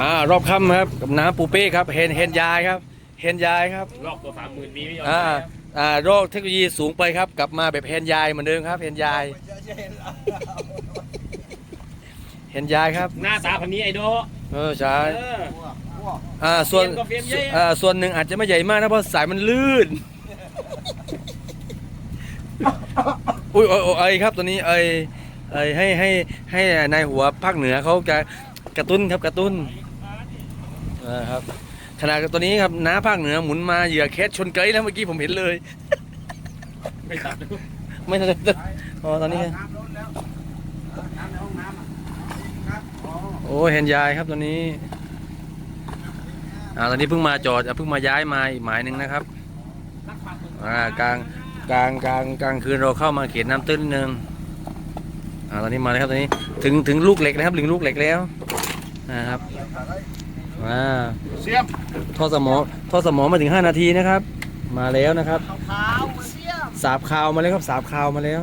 อ่ารอบค่ำครับกับน้ำปูเป้ครับเห็นเห็นยายครับ เห็นยายครับรอบตัวสามหมื่นมีไม่ยอมอ่าได้ครับอ่าโรคเทคโนโลยีสูงไปครับ กลับมาแบบเห็นยายเหมือนเดิมครับ เห็นยาย เห็นยายครับ หน้าตาพันนี้ไอโดเออใช่เออ อ่าส่วนเฟียมกับเฟียมใหญ่อะ อ่าส่วนหนึ่งอาจจะไม่ใหญ่มากนะเพราะสายมันลื่น อุ้ยโอ้ยโอ้ยไอ้ครับตัวนี้ไอ้ไอ้ให้ให้ให้นายหัวภาคเหนือเขาจะกระตุ้นครับกระตุ้น อ่าครับขณะตัวนี้ครับน้าภาคเหนือหมุนมาเหยื่อแคสชนเกยแล้วเมื่อกี้ผมเห็นเลย ไม่ตัดไม่ทันได้อ๋อตอนนี้โอ้เห็นยายครับตอนนี้อ่าตอนนี้เพิ่งมาจอดอะเพิ่งมาย้ายมาอีกหมายหนึ่งนะครับอ่ากลางกลางกลางกลางคืนเราเข้ามาเขตน้ำตื้นนิดนึงอ่าตอนนี้มาแล้วครับตอนนี้ถึงถึงลูกเหล็กนะครับถึงลูกเหล็กแล้วนะครับ อ่าเสียมท่อสมอท่อสมอมาถึง 5 นาทีนะครับ มาแล้วนะครับ ขาวเสี้ยมสาบคาวมาแล้วครับสาบคาวมาแล้ว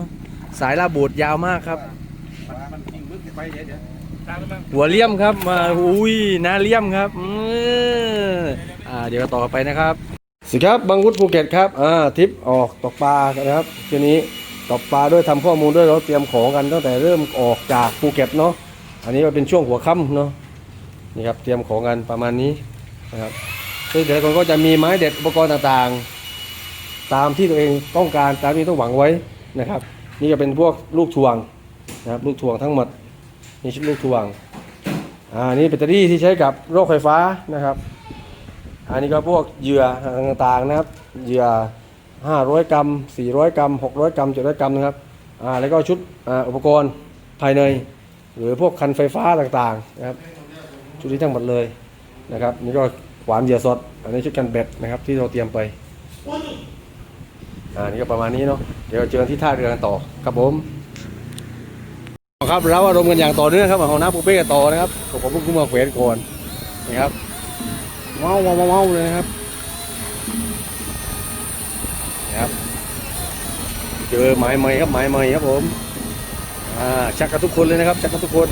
สายลาบูดยาวมากครับ มันยิงมึกไปเดี๋ยวเดี๋ยวตามไปบ้างหัวเลี่ยมครับมาอุ้ยหน้าเลี่ยมครับอืออ่าเดี๋ยวต่อไปนะครับสิครับบางวุฒภูเก็ตครับอ่าทริปออกตกปลากันนะครับทีนี้ตกปลาด้วยทำข้อมูลด้วยเราเตรียมของกันตั้งแต่เริ่มออกจากภูเก็ตเนาะอันนี้มันเป็นช่วงหัวค่ำเนาะ นี่ครับเตรียมของกันประมาณนี้นะครับซึ่งเดี๋ยวคนก็จะมีไม้เด็ดอุปกรณ์ต่างๆ ตามที่ตัวเองต้องการตามที่ต้องหวังไว้นะครับ นี่ก็เป็นพวกลูกทวงนะครับลูกทวงทั้งหมดนี่ชุดลูกทวงอ่านี่แบตเตอรี่ที่ใช้กับโรคไฟฟ้านะครับอันนี้ก็พวกเหยื่อต่างๆนะครับเหยื่อ500 กรัม 400 กรัม 600 กรัม700 กรัมนะครับอ่าแล้วก็ชุดอ่าอุปกรณ์ภายใน หรือพวกคันไฟฟ้าต่างๆนะครับ ชุดนี้ทั้งหมดเลยนะครับนี่ก็ขวานเหยื่อสด อันนี้ชุดกันเบ็ดนะครับที่เราเตรียมไปอ่านี่ก็ประมาณนี้เนาะเดี๋ยวเจอกันที่ท่าเรือกันต่อครับผมครับเราอารมณ์กันอย่างต่อเนื่องครับของน้ำปูเป้กันต่อนะครับผมผมเพิ่งมาเขวนก่อนนี่ครับว้าวว้าวว้าเลยนะครับนะครับ เจอหมายใหม่ครับหมายใหม่ครับผมอ่าชักกันทุกคนเลยนะครับชักกันทุกคน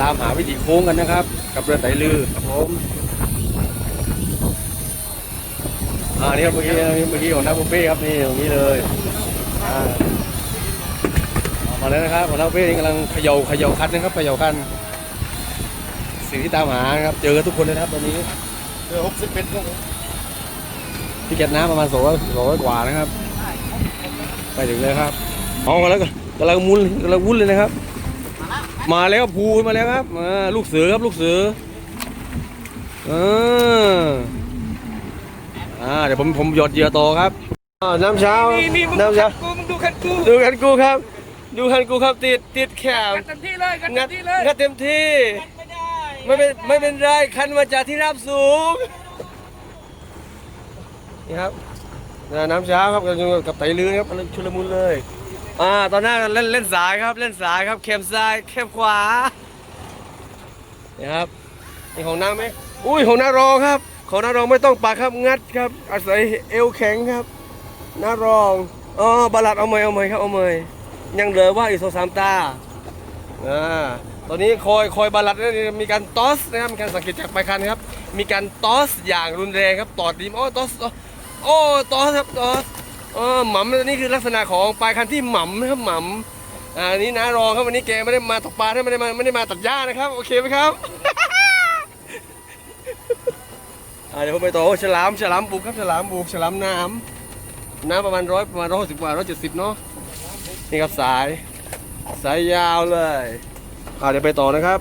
ตามหาวิธีโค้งกันนะครับ กับเรือไตลือครับผมอ่านี่ครับเมื่อกี้เมื่อกี้ของน้ำปูเป้ครับนี่ตรงนี้เลยอ่ามาแล้วนะครับของเราเป้กำลังเขย่าเขย่าคันนะครับเขย่าคันสิ่งที่ตามหานะครับเจอทุกคนเลยนะครับตอนนี้เรือหกสิบเป็นครับผมที่เก็บน้ำประมาณสองร้อยสองร้อยกว่านะครับ ไปถึงเลยครับเอากันแล้วกำลังมุนกำลังวุ่นเลยนะครับ มาแล้วภูมาแล้วครับอ่าลูกเสือครับลูกเสือเอออ่าเดี๋ยวผมผมหยดเหยื่อต่อครับอ่าน้ำเช้าน้ำเช้ากูมึงดูคันกูดูคันกูครับ ดูคันกูครับติดติดแขวเต็มที่เลยกันงัเต็ดมที่เลยงัดเต็มที่ไม่ได้ไม่เป็นไม่เป็นไรคันมาจากที่ราบสูงนี่ครับน่ะน้ำเช้าครับกับกับไตลือครับกำลังชุลมุนเลย อ่าตอนหน้าเล่นเล่นสายครับเล่นสายครับเข้มซ้ายเข้มขวานี่ครับนี่ของน้าไหมอุ้ยของน้ารองครับ ของน้ารองไม่ต้องปากครับงัดครับ อาศัยเอวแข็งครับน้ารองอ๋อบาลัดเอาเมยเอาเมยครับเอาเมยยังเหลือว่าอีกสองสามตาอ่าตอนนี้คอยคอยบาลัดนี่มีการตอสนะครับมีการสังเกตจากปคันครับ มีการตอสอย่างรุนแรงครับตอดดีมโอ้ตอสโอ้ตอสครับตอส เออหม่ำนี่คือลักษณะของปลายคันที่หม่ำนะครับหม่ำอ่านี่นะรองครับวันนี้แกไม่ได้มาตกปลาไม่ได้มาไม่ได้มาตัดหญ้านะครับ โอเคไหมครับเดี๋ยวผมไปต่อฉลามฉลามบุกครับฉลามบุกฉลามน้ำน้ำประมาณร้อยประมาณร้อยสิบกว่าร้อยเจ็ดสิบเนาะนี่ครับสาย สายยาวเลยเดี๋ยวไปต่อนะครับ